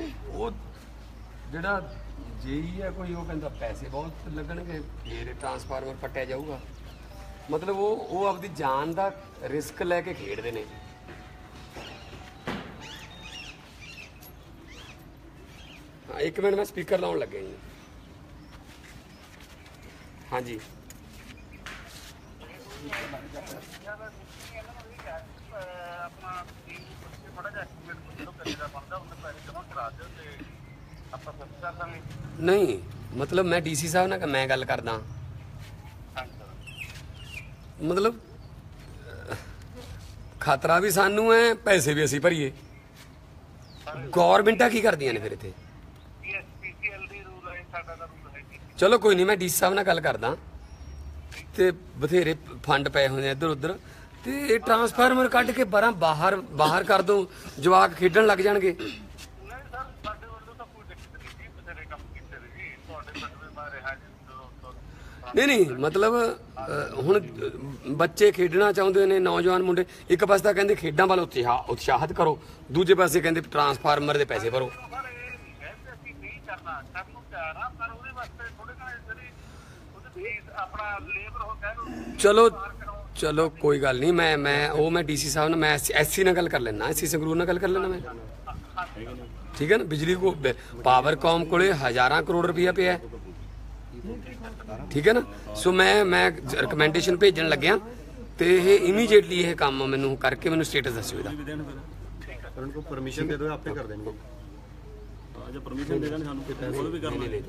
ਉਹ ਜਿਹੜਾ ਜੇਈ ਹੈ ਕੋਈ, ਉਹ ਕਹਿੰਦਾ ਪੈਸੇ ਬਹੁਤ ਲੱਗਣਗੇ, ਫਿਰ ਟਰਾਂਸਫਾਰਮਰ ਪੱਟਿਆ ਜਾਊਗਾ। ਮਤਲਬ ਉਹ ਉਹ ਆਪਦੀ ਜਾਨ ਦਾ ਰਿਸਕ ਲੈ ਕੇ ਖੇਡਦੇ ਨੇ। ਹਾਂ, ਇੱਕ ਮਿੰਟ ਮੈਂ ਸਪੀਕਰ ਲਾਉਣ ਲੱਗਿਆ ਜੀ। ਹਾਂਜੀ। ਆਪਣਾ ਥੋੜਾ ਜਿਹਾ ਐਸਟੀਮੇਟ ਜਦੋਂ ਕਰੀਦਾ ਬਣਦਾ ਉਹਨੇ ਪੈਸੇ ਜਮ੍ਹਾਂ ਕਰਾ ਦਿਓ ਤੇ ਆਪਾਂ ਫਿਰ ਕਰ ਦਾਂਗੇ ਨਹੀਂ ਮਤਲਬ ਮੈਂ ਡੀਸੀ ਸਾਹਿਬ ਨਾਲ ਮੈਂ ਗੱਲ ਕਰਦਾ। ਮਤਲਬ ਖਤਰਾ ਵੀ ਸਾਨੂੰ ਹੈ ਪੈਸੇ ਵੀ ਅਸੀਂ ਭਰੀਏ। ਗਵਰਨਮੈਂਟਾਂ ਕੀ ਕਰਦੀਆਂ ਨੇ ਫਿਰ ਇੱਥੇ? ਚਲੋ ਕੋਈ ਨਹੀਂ ਮੈਂ ਡੀਸੀ ਸਾਹਿਬ ਨਾਲ ਗੱਲ ਕਰਦਾ। ਤੇ ਬਥੇਰੇ ਫੰਡ ਪਏ ਹੋਏ ਨੇ ਇੱਧਰ ਉੱਧਰ ਤੇ ਇਹ ਟਰਾਂਸਫਾਰਮਰ ਕੱਢ ਕੇ ਬਾਹਰ ਬਾਹਰ ਕਰ ਦੋ ਜਵਾਕ ਖੇਡਣ ਲੱਗ ਜਾਣਗੇ ਨਹੀਂ ਸਰ ਸਾਡੇ ਵੱਲੋਂ ਤਾਂ ਕੋਈ ਦਿੱਕਤ ਨਹੀਂ ਜੀ ਬਥੇਰੇ ਕੰਮ ਕੀਤੇ ਨੇ ਜੀ ਤੁਹਾਡੇ ਪਿੰਡ ਵੀ ਮੈਂ ਰਿਹਾ ਜੀ ਜਦੋਂ ਤੋਂ ਨਹੀਂ ਨਹੀਂ, ਮਤਲਬ ਹੁਣ ਬੱਚੇ ਖੇਡਣਾ ਚਾਹੁੰਦੇ ਨੇ, ਨੌਜਵਾਨ ਮੁੰਡੇ, ਇੱਕ ਪਾਸੇ ਤਾਂ ਕਹਿੰਦੇ ਖੇਡਾਂ ਵੱਲ ਉਤਸ਼ਾਹਿਤ ਕਰੋ, ਦੂਜੇ ਪਾਸੇ ਕਹਿੰਦੇ ਟਰਾਂਸਫਾਰਮਰ ਦੇ ਪੈਸੇ ਭਰੋ। ਚਲੋ ਚਲੋ, ਕੋਈ ਗੱਲ ਨਹੀਂ, ਮੈਂ ਮੈਂ, ਉਹ ਮੈਂ ਡੀਸੀ ਸਾਹਿਬ ਨਾਲ, ਮੈਂ ਐਸਸੀ ਨਾਲ ਗੱਲ ਕਰ ਲੈਣਾ ਐਸਸੀ ਸੰਗਰੂਰ ਨਾਲ ਗੱਲ ਕਰ ਲੈਣਾ ਮੈਂ। ਠੀਕ ਹੈ ਨਾ, ਬਿਜਲੀ ਕੋ ਪਾਵਰਕਾਮ ਕੋਲੇ ਹਜ਼ਾਰਾਂ ਕਰੋੜ ਰੁਪਇਆ ਪਿਆ ਹੈ। ਠੀਕ ਹੈ ਨਾ? ਸੋ ਮੈਂ ਮੈਂ ਰეკਮੈਂਡੇਸ਼ਨ ਭੇਜਣ ਲੱਗਿਆ ਤੇ ਇਹ ਇਮੀਡੀਏਟਲੀ ਇਹ ਕੰਮ ਮੈਨੂੰ ਕਰਕੇ ਮੈਨੂੰ ਸਟੇਟਸ ਦੱਸਿਓ ਇਹਦਾ। ਵੀ ਦੇਣ ਫਿਰ ਉਹਨਾਂ ਨੂੰ ਪਰਮਿਸ਼ਨ ਦੇ ਦਿਓ ਆਪੇ ਕਰ ਦੇਣਗੇ। ਜੇ ਪਰਮਿਸ਼ਨ ਦੇ ਦੇਣ ਸਾਨੂੰ ਕਿਤੇ ਹੋਰ ਵੀ ਕਰਨਾ। ਨਹੀਂ।